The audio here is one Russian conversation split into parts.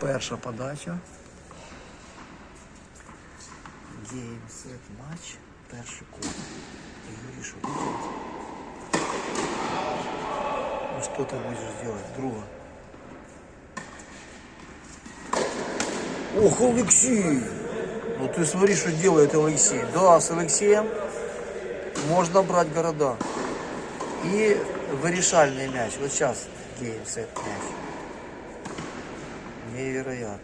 Перша подача. Гейм, сет, матч. Перший код. Юрий Шурикин. Ну что ты будешь делать, друга? Ох, Алексей! Ну ты смотри, что делает Алексей. Да, с Алексеем можно брать города. И вырешальный мяч. Вот сейчас гейм, сет, мяч. Невероятно.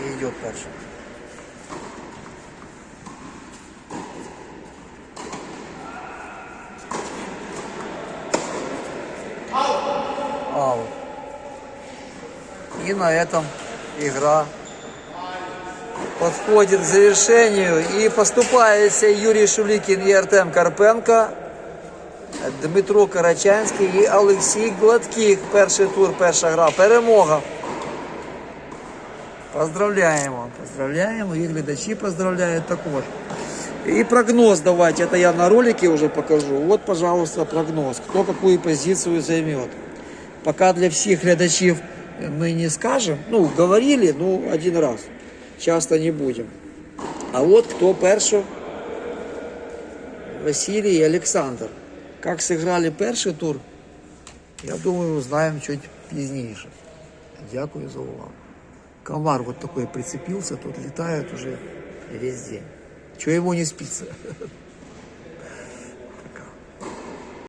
Не идет дальше. Аут. И на этом игра подходит к завершению. И поступается Юрий Шуликин и Артем Карпенко. Дмитро Карачанський і Олексій Гладких. Перший тур, перша гра. Перемога. Поздравляємо. Поздравляємо. І глядачі поздравляють також. И прогноз давайте, это я на ролике уже покажу. Вот, пожалуйста, прогноз. Кто какую позицию займет. Пока для всех глядачів мы не скажем. Ну, говорили, ну, один раз. Часто не будем. А вот кто перший. Василий и Александр. Как сыграли перший тур, я думаю, узнаем чуть пізніше. Дякую за увагу. Комар вот такой прицепился, тут летает уже весь день. Чего ему не спится?